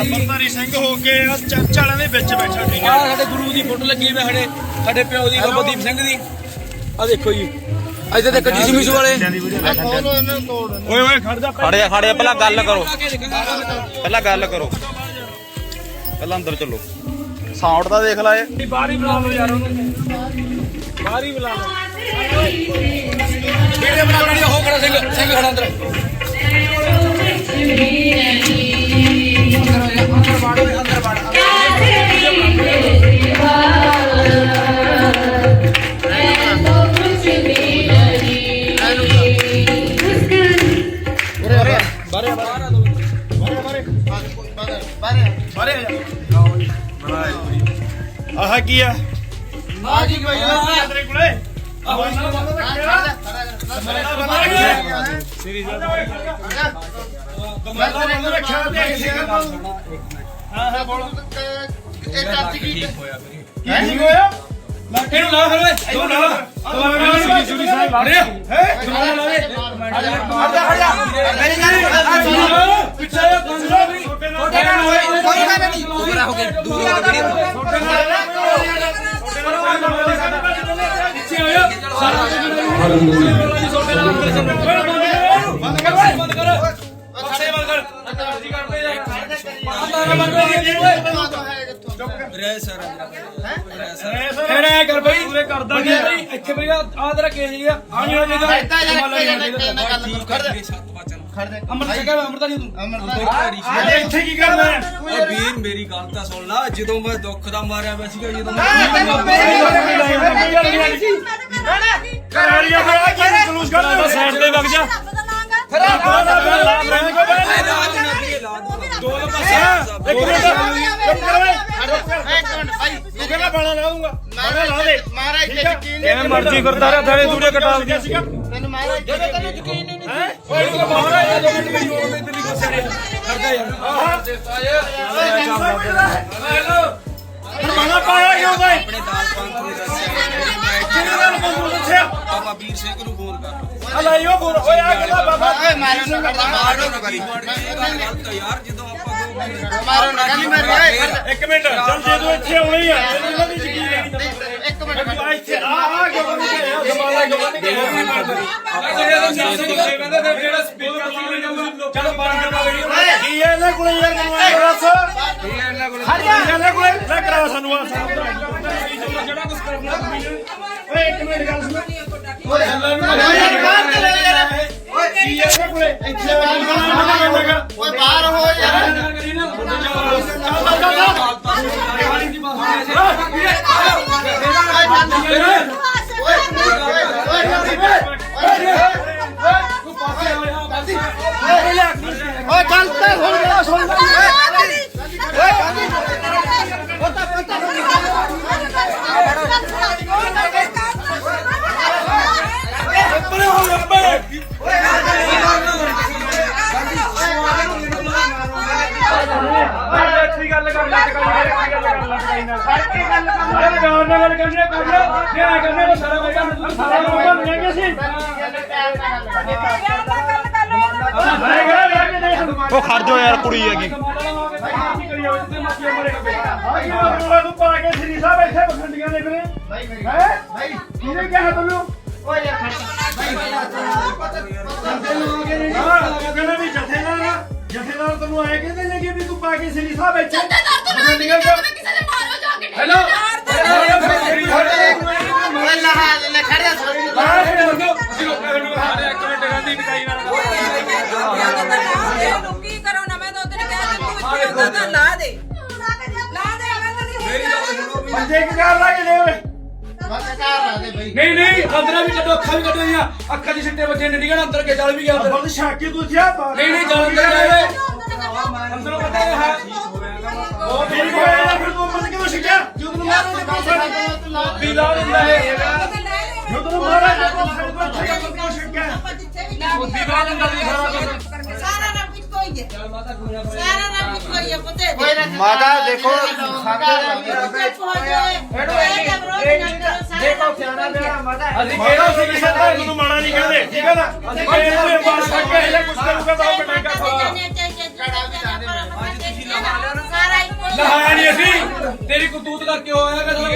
ਅੰਮ੍ਰਿਤਧਾਰੀ ਸਿੰਘ ਹੋ ਕੇ ਆ ਚਰਚ ਵਾਲਿਆਂ ਦੇ ਵਿੱਚ ਬੈਠਾ ਠੀਕ ਆ। ਸਾਡੇ ਗੁਰੂ ਦੀ ਫੋਟੋ ਲੱਗੀ ਹੋਈ ਹੈ ਸਾਡੇ ਸਾਡੇ ਪਿਓ ਦੀ ਗੁਰਬਦੀਪ ਸਿੰਘ ਦੀ। ਆ ਦੇਖੋ ਜੀ ਇੱਥੇ ਤੇ ਕੱਜੀ ਸਮਿਸ ਵਾਲੇ। ਓਏ ਓਏ ਖੜ ਜਾ ਖੜੇ ਖੜੇ ਪਹਿਲਾਂ ਗੱਲ ਕਰੋ। ਆ ਕੇ ਦੇਖਾਂਗੇ। ਪਹਿਲਾਂ ਗੱਲ ਕਰੋ। ਪਹਿਲਾਂ ਅੰਦਰ ਚੱਲੋ। ਸਾਊਂਡ ਦਾ ਦੇਖ ਲਾ ਇਹ। ਬਾਹਰ ਹੀ ਬੁਲਾ ਲਓ ਯਾਰ ਉਹਨੂੰ। ਬਾਹਰ ਹੀ ਬੁਲਾ ਲਓ। ਵੀਡੀਓ ਬਣਾ ਬਣੀ ਹੋ ਖੜਾ ਸਿੰਘ ਸਿੰਘ ਖੜਾ ਅੰਦਰ। ਆਹ ਕੀ ਆ? ਆ। ਜੀ ਕੋਈ ਤੇਰੇ ਕੋਲੇ ਇਹ ਚਾਚੀ ਕੀ ਕੀ ਹੋਇਆ ਇਹਨੂੰ ਲਾ ਫਿਰ ਓਏ ਤੂੰ ਲਾ ਸੁਣੀ ਸੁਣੀ ਸਾਹਿਬ ਲਾ ਰਿਹਾ ਹੈ ਦੁਬਾਰਾ ਲਾ ਦੇ ਹਟ ਜਾ ਹਟ ਜਾ ਪਿੱਛੇ ਕੰਸਰਾ ਵੀ ਕੋਈ ਗੱਲ ਨਹੀਂ ਦੂਰਾ ਹੋ ਗਿਆ ਦੂਰਾ ਹੋ ਗਿਆ ਪਿੱਛੇ ਆਇਆ ਸਾਰਾ ਬੰਦ ਕਰ ਬੰਦ ਕਰ ਪਾਸੇ ਬੰਦ ਕਰ ਜੀ ਕਰਦੇ ਜਾ ਬੰਦ ਕਰ ਰਹਿ ਸਰ ਫਿਰ ਐ ਕਰ ਬਈ ਪੂਰੇ ਕਰਦਾ ਨਹੀਂ ਬਈ ਇੱਥੇ ਬਈ ਆ ਤੇਰਾ ਕੇਸ ਜੀ ਆ ਨਹੀਂ ਹੋ ਜਾਏਗਾ ਇੱਦਾਂ ਯਾਰ ਇੱਕ ਜਣਾ ਗੱਲ ਖੜ ਜਾ ਖੜ ਜਾ ਅਮਰ ਸਕਾ ਅਮਰਤਾ ਨਹੀਂ ਤੂੰ ਅਮਰਤਾ ਆ ਇੱਥੇ ਕੀ ਕਰਨਾ। ਹੈ ਓਏ ਵੀਰ ਮੇਰੀ ਗੱਲ ਤਾਂ ਸੁਣ ਲੈ ਜਦੋਂ ਮੈਂ ਦੁੱਖ ਦਾ ਮਾਰਿਆ ਮੈਂ ਸੀਗਾ ਜਦੋਂ ਘਰ ਵਾਲੀਆਂ ਫਿਰ ਆ ਕੀ ਜਲੂਸ ਕੱਢਦਾ ਸਾਈਡ ਤੇ ਵਗ ਜਾ ਇੱਕ ਮਿੰਟ ਚੁੱਪ ਕਰ ਓਏ ਇੱਕ ਮਿੰਟ ਭਾਈ ਤੂੰ ਕਹਿੰਦਾ ਬਾਣਾ ਲਾ ਦੂੰਗਾ ਬਾਣਾ ਲਾ ਦੇ ਮਹਾਰਾਜ ਤੇ? ਯਕੀਨ ਕਿਵੇਂ ਮਰਜ਼ੀ ਕਰਦਾ ਰਿਹਾ ਥਾੜੇ ਦੂਰੇ ਕਟਾ ਦਿਆ ਸੀਗਾ ਮੈਨੂੰ ਮਹਾਰਾਜ ਤੇ ਤੈਨੂੰ ਯਕੀਨ ਨਹੀਂ ਹੈ ਓਏ ਬਾਹਰ ਆ ਦੋ ਮਿੰਟ ਮੇਰੀ ਹੋਰ ਨਹੀਂ ਤੇਰੀ ਗੁੱਸੇ ਨੇ ਕਰਦਾ ਯਾਰ ਬਾਣਾ ਪਾਇਆ ਕਿਉਂ ਗਏ ਆਪਣੇ ਦਾਲ ਪੰਥ ਦੇ ਦੱਸਿਆ ਕਿਹਨੇ ਨਾਲ ਬੰਦੂ ਦੱਸਿਆ ਬਾਬਾ ਵੀਰ ਸਿੰਘ ਨੂੰ ਫੋਨ ਕਰ ਆ ਲਾਈਓ ਬੋਲ ਓਏ ਆ ਕਿਹਦਾ ਬਾਬਾ ਓਏ ਮਾਰੋ ਨਾ ਕਰਦਾ ਮਾਰੋ ਨਾ ਕਰੀ ਯਾਰ ਜਦੋਂ ਦੋ ਮਾਰੋ ਨਾ ਕਰੀ ਮੇਰੇ? ਓਏ ਜਾ। ਇੱਕ ਮਿੰਟ। ਚੱਲ ਜੇ ਤੂੰ ਇੱਥੇ ਆਉਣਾ ਹੀ ਆ ਇਹਨਾਂ ਦੀ ਯਕੀਨ ਤਾਂ ਇੱਕ ਮਿੰਟ ਜਾ। ਆ ਇੱਥੇ ਆ ਆ ਬਣ ਗਿਆ ਜਮਾਲਾ ਬਣ ਗਿਆ ਚਲੋ ਬਾਹਰ ਕਰਵਾ ਵੀਡੀਓ ਕੀ ਹੈ ਇਹਨਾਂ ਕੋਲੇ ਯਾਰ ਮੈਨੂੰ ਇਹ ਦੱਸ ਹਟ ਜਾ ਇਹਨਾਂ ਕੋਲੇ? ਲੈ ਕਰਾ ਸਾਨੂੰ ਆ ਜਿਹੜਾ ਕੁਝ ਕਰਨਾ ਓਏ ਇੱਕ ਮਿੰਟ ਗੱਲ ਸੁਣ। ਓਏ ਯਾਰ ਬਾਹਰ ਚਲੇ ਯਾਰ ਕੀ ਹੈ ਇਹਨਾਂ ਕੋਲੇ? ਇੱਥੇ ਆ। ਕੇ ਓਏ ਪਿਆਰ ਨਾਲ ਗੱਲ ਕਰਨੀ ਕਰ ਲੈ ਜੇ ਆ ਕਰਨੇ ਤਾਂ ਸਾਰਾ ਕੁਝ ਸਾਰਾ ਕੁਝ ਬਣ ਜਾਏਗਾ ਸੀ ਆਏਗਾ ਲੈ ਕੇ ਦੇਖ ਉਹ ਖੜ ਜਾਓ ਯਾਰ ਕੁੜੀ ਹੈਗੀ। ਤੂੰ ਪਾ ਕੇ ਸ੍ਰੀ ਸਾਹਿਬ ਇੱਥੇ ਬਖੰਡੀਆਂ ਦੇ ਕਰੇ ਹੈ? ਕਿਹਨੇ ਕਿਹਾ ਤੈਨੂੰ ਹਾਂ ਉਹ ਕਹਿੰਦਾ ਵੀ ਜਥੇਦਾਰ ਆ। ਜਥੇਦਾਰ ਤੈਨੂੰ ਆਏ ਕਹਿੰਦੇ ਨੇ ਕਿ ਵੀ ਤੂੰ ਪਾ ਕੇ ਸ੍ਰੀ ਸਾਹਿਬ ਇੱਥੇ ਬਖੰਡੀਆਂ ਚ ਹੈਲੋ ਜਾ ਕੀ ਕਰੋ ਨਾ ਮੈਂ ਨੇ ਕਿਹਾ ਕਿ ਆਉਂਦਾ ਤਾਂ ਲਾ ਦੇ ਦੇ ਮੈਂ ਮੇਰੀ ਗੱਲ ਸੁਣੋ ਵੀ ਬੰਦੇ ਕੀ ਕਰ ਲਾ ਕੇ ਲੈ ਓਏ ਬਸ ਕਾਰ ਲਾ ਦੇ ਬਈ ਨਹੀਂ ਨਹੀਂ ਅੰਦਰਾਂ ਵੀ ਕੱਢੋ ਅੱਖਾਂ ਵੀ ਕੱਢੋ ਜਾਂ। ਅੱਖਾਂ ਦੀ ਸਿੱਟੇ ਬੱਚੇ ਨੇ ਨਿਕਲਣਾ ਅੰਦਰ ਕੇ ਚੱਲ ਵੀ ਗਿਆ ਅੰਦਰ। ਬੰਦ ਸ਼ਾਕੀ ਤੂੰ ਜਾ ਬਾਹਰ। ਨਹੀਂ ਨਹੀਂ ਚੱਲ ਅੰਦਰ ਜਾਵੇ ਅੰਦਰੋਂ ਪਤਾ ਹੈ ਜਦੋਂ ਤੂੰ ਮਾਰੋ ਤੇ ਪਾਸਾ ਵੀ ਲਾ ਦਿੰਦਾ ਹੈ ਜਦੋਂ ਤੂੰ ਮਾਰਾ ਤੂੰ ਅੱਛਾ ਕੰਮ ਕਿਉਂ ਸਿੱਖਿਆ ਸਾਰਾ ਰੱਬ ਇੱਕੋ ਹੀ ਹੈ ਸਾਰਾ ਰੱਬ ਇੱਕੋ ਹੀ ਹੈ ਪੁੱਤੇ ਮਾਤਾ ਦੇਖੋ ਦੇਖੋ ਸਿਆਣਾ ਅਸੀਂ ਮਾਰਾ ਕਿਹੜਾ ਸਿੰਘ ਸਾਹਿਬ ਨੂੰ ਮਾੜਾ ਨਹੀਂ ਕਹਿੰਦੇ ਠੀਕ ਹੈ ਨਾ ਅਸੀਂ ਕਹਿੰਦੇ ਬਾਸ ਕਰਕੇ ਇਹ ਕੁਝ ਕਰੂਗਾ ਤਾਂ ਬਟਾਈ ਕਰ ਅੱਜ ਤੁਸੀਂ ਲਾ ਲਿਆ ਨਹੀਂ ਅਸੀਂ ਤੇਰੀ ਕਰਤੂਤ ਕਰਕੇ ਹੋਇਆ ਕਿ ਸਾਰਾ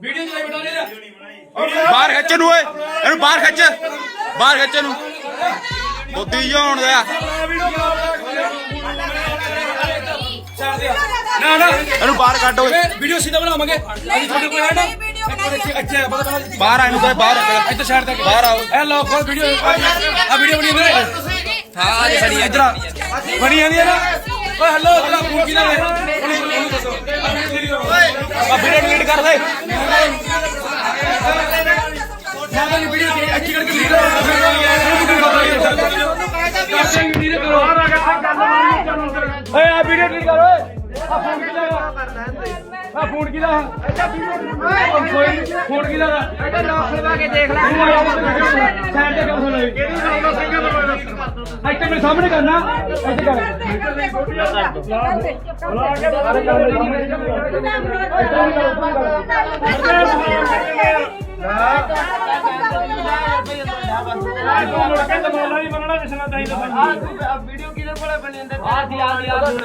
ਵੀਡੀਓ ਚਲਾਈ ਬਟਾ ਦੇ ਬਾਹਰ ਖਿੱਚ ਨੂੰ ਓਏ ਇਹਨੂੰ ਬਾਹਰ ਖਿੱਚ ਬਾਹਰ ਖਿੱਚ ਇਹਨੂੰ ਬੁੱਧੀ ਜਾਉਣ ਦਾ ਨਾ ਨਾ ਇਹਨੂੰ ਬਾਹਰ ਕੱਢ ਓਏ ਵੀਡੀਓ ਸਿੱਧਾ ਬਣਾਵਾਂਗੇ ਅਸੀਂ ਤੁਹਾਡੇ ਕੋਲ ਹੈ ਨਾ ਬਾਹਰ ਆਇਨੂੰ ਕੋਈ ਬਾਹਰ ਇੱਧਰ ਸਾਈਡ ਤੇ ਬਾਹਰ ਆਓ। ਇਹ ਲਓ ਖੋਲ ਵੀਡੀਓ ਆ ਵੀਡੀਓ ਬਣੀ ਵੀਰੇ ਹਾਂ। ਜੀ ਬਣੀ ਇੱਧਰ। ਬਣੀ ਜਾਂਦੀ ਹੈ ਨਾ ਓਏ ਹਲੋ ਤੇਰਾ ਫੋਨ ਕਿਹਦਾ ਹੈ ਉਹਨੂੰ ਦੱਸੋ ਆ ਵੀਡੀਓ ਡਿਲੀਟ ਕਰ ਦੇ ਮੈਂ ਤਾਂ ਵੀਡੀਓ ਅੱਛੀ ਕਰਕੇ ਵੀਡੀਓ ਆ ਫੋਨ ਕਿਹਦਾ? ਫੋਨ ਕਿਹਦਾ ਦਾ? ਇਹਦਾ ਲੋਕ ਲਵਾ ਕੇ ਦੇਖ ਲੈ ਸਾਈਡ ਤੇ ਕਰ ਸੁਣੋ ਕਿਹੜੀ ਸਾਡਾ ਸਿੰਘਾਂ ਦਾ ਇੱਥੇ ਮੇਰੇ ਸਾਹਮਣੇ ਕਰਨਾ ਇੱਥੇ ਕਰ ਵਾਹਿਗੁਰੂ ਜੀ ਕਾ ਖਾਲਸਾ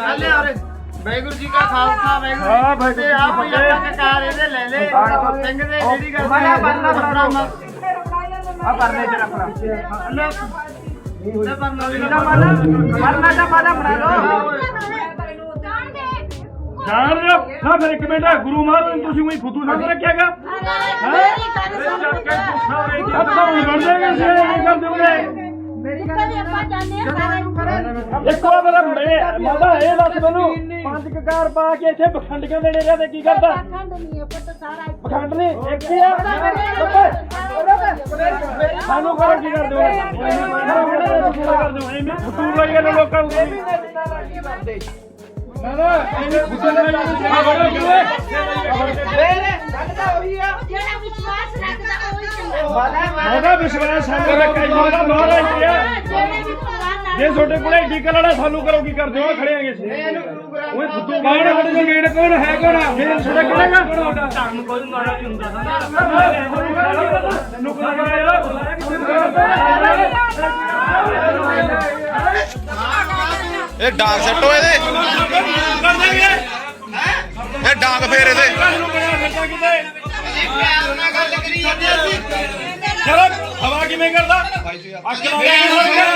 ਵਾਹਿਗੁਰੂ ਜੀ ਕੀ ਫਤਿਹ। ਆਪ ਹੀ ਆਪਾਂ ਕੇ ਕਾਰ ਇਹਦੇ ਲੈ ਲੈ ਸਿੰਘ ਦੇ ਜਿਹੜੀ ਗੱਲ ਮੈਂ ਪਰਨਾ ਫੜਾਉਣਾ ਆ ਪਰਨੇ ਚ ਰੱਖ ਲਾ। ਇਹ ਪਰਨਾ ਵੀ ਨਾ ਪਰਨਾ ਦਾ ਮਾਦਾ ਬਣਾ ਲਓ। ਜਾਣ ਲਿਓ ਨਾ ਫਿਰ ਇੱਕ ਮਿੰਟ ਗੁਰੂ ਮਹਾਰਾਜ ਨੂੰ ਤੁਸੀਂ ਉਹੀ ਫੁੱਦੂ ਸਮਝ ਰੱਖਿਆਗਾ। ਸਭ ਤਾਂ ਹੁਣ ਬਣ ਜਾਏਗਾ ਸੇ ਇਹ ਕਰ ਦਿਓਗੇ ਇੱਕ ਵਾਰ ਮੇਰਾ ਮੈਂ ਮਾਦਾ ਇਹ ਦੱਸ ਮੈਨੂੰ ਪੰਜ ਕਕਾਰ ਪਾ ਕੇ ਇੱਥੇ ਬਖੰਡੀਆਂ ਦੇ ਨੇੜੇ ਤੇ ਕੀ ਕਰਦਾ? ਬਖੰਡ ਨੇ ਇੱਕ ਹੀ ਆ। ਸਾਨੂੰ ਕਰੋ ਕੀ ਕਰ ਦਿਓ ਕਰ ਦਿਓ ਐਵੇਂ ਫਤੂਰ ਲਾਈ ਗਏ ਲੋਕਾਂ ਨੂੰ। ਨਾ ਨਾ ਐਵੇਂ ਫਤੂਰ ਲਾਈ ਗਏ ਆ ਬੜਾ ਕਿਉਂ ਮਾਦਾ ਵਿਸ਼ਵਾਸ ਸਾਨੂੰ ਰੱਖਿਆ ਜੀ। ਮਾਦਾ ਮਹਾਰਾਜ ਜੀ ਆ। ਜੇ ਤੁਹਾਡੇ ਕੋਲ ਏਡੀ ਕਲੜਾ ਸਾਨੂੰ ਕਰੋ ਕੀ ਕਰਦੇ ਹੋ? ਖੜੇ ਆਂਗੇ ਸੀ। ਓਏ ਫੁੱਦੂ ਕੌਣ ਹੈ ਤੁਹਾਡੇ ਮੇਨ ਕੌਣ ਹੈ ਕੌਣ ਮੇਨ ਤੁਹਾਡਾ ਕਿਹੜਾ ਗਾ ਕੌਣ ਤੁਹਾਡਾ ਤੁਹਾਨੂੰ ਕੋਈ ਮਾਰਾ ਨਹੀਂ ਹੁੰਦਾ ਤੈਨੂੰ ਕੋਈ ਇਹ ਡਾਂਗ ਸੱਟੋ ਇਹਦੇ ਦੇਗੇ ਇਹ ਡਾਂਗ ਫੇਰ ਇਹਦੇ ਕਿਵੇਂ ਕਰਦਾ? ਅੱਗ ਲਾ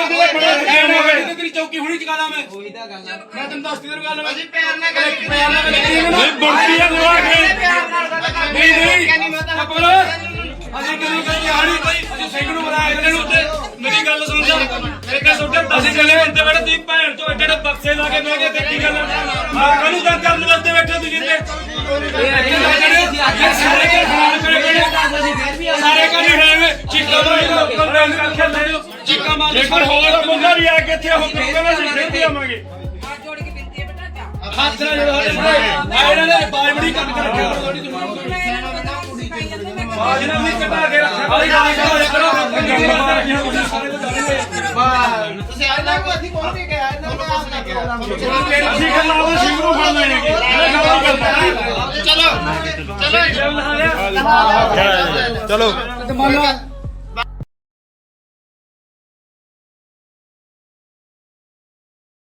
ਦੇ ਬੜੇ ਸੈਨ ਹੋ ਗਏ ਤੇਰੀ ਚੌਕੀ ਹੁਣੀ ਚਕਾ ਦਾਂ ਮੈਂ। ਉਹੀ ਤਾਂ ਗੱਲ ਮੈਂ ਤੈਨੂੰ ਦੱਸਦੀ ਤੈਨੂੰ ਗੱਲ ਮੈਂ। ਅਸੀਂ ਪਿਆਰ ਨਾਲ ਗੱਲ ਕਰੀ ਪਿਆਰ ਨਾਲ ਗੱਲ ਕਰੀ ਨਾ ਨਹੀਂ ਬੁਰਕੀ ਆ ਲਵਾ ਕੇ ਨਹੀਂ ਨਹੀਂ। ਕਰੋ ਅਸੀਂ ਕਦੀ ਕਦੀ ਹਾੜੀ ਅਸੀਂ ਸਿੰਘ ਨੂੰ ਬੁਲਾਇਆ ਇਹਨਾਂ ਨੂੰ ਮੇਰੀ ਗੱਲ ਸੁਣ ਜਾ। ਇੱਕ ਸੁੱਟੇ ਅਸੀਂ ਚੱਲੇ ਬੰਦੇ ਬੈਠੇ ਤੁਸੀਂ ਭੈਣ ਚੋ ਜਿਹੜੇ ਬਕਸੇ ਲਾ ਕੇ ਬਹਿ ਤੇ ਕੀ ਗੱਲ ਆ? ਕਾਹਨੂੰ ਤਾਂ ਕਰਨ ਵਾਸਤੇ ਬੈਠੇ ਤੁਸੀਂ ਤੇ ਸਾਰੇ ਕੇ ਕਰੇ ਕਰੇ ਸਾਰੇ ਕਰੀ ਹੈ ਚਿੱਕਾ ਮਾਰੀ ਲੋਕਾਂ ਨੂੰ ਕਰ ਖੇਲੇ ਚਿੱਕਾ ਮਾਰ ਜੇਕਰ ਹੋਰ ਮੁੰਡਾ ਵੀ ਆ ਕੇ ਇੱਥੇ ਹੋ ਨਾ ਅਸੀਂ ਫਿਰ ਵੀ ਆਵਾਂਗੇ। ਹੱਥ ਜੋੜ ਕੇ ਬੇਨਤੀ ਹੈ ਬੇਟਾ ਜਾ ਹੱਥ ਨਾਲ ਜਿਹੜਾ ਸਾਡੇ ਆ ਇਹਨਾਂ ਨੇ ਬਾਇਬੜੀ ਕੱਟ ਕੇ ਰੱਖਿਆ। ਥੋੜੀ ਜਿਹੀ ਸਿਖਾਈ ਜਾਂਦੇ ਮੈਂ ਬਾਜ ਨਾਲ ਵੀ ਕਟਾ ਕੇ ਰੱਖਿਆ ਬਾਈ ਗਾਲੀ ਕਰੋ ਕਰੋ ਤੁਸੀਂ ਇਹਨਾਂ ਨੂੰ ਅਸੀਂ ਪਹੁੰਚ ਕੇ ਗਿਆ ਇਹਨਾਂ ਨੂੰ ਆਪ ਨਾ ਪ੍ਰੋਗਰਾਮ ਅਸੀਂ ਗੱਲਾਂ ਉਹ ਸਿੰਘ ਨੂੰ ਫੜ ਨਹੀਂ ਕਰਦਾ ਚਲੋ ਚਲੋ ਚਲੋ ਤੇ ਮੰਨ ਲਾ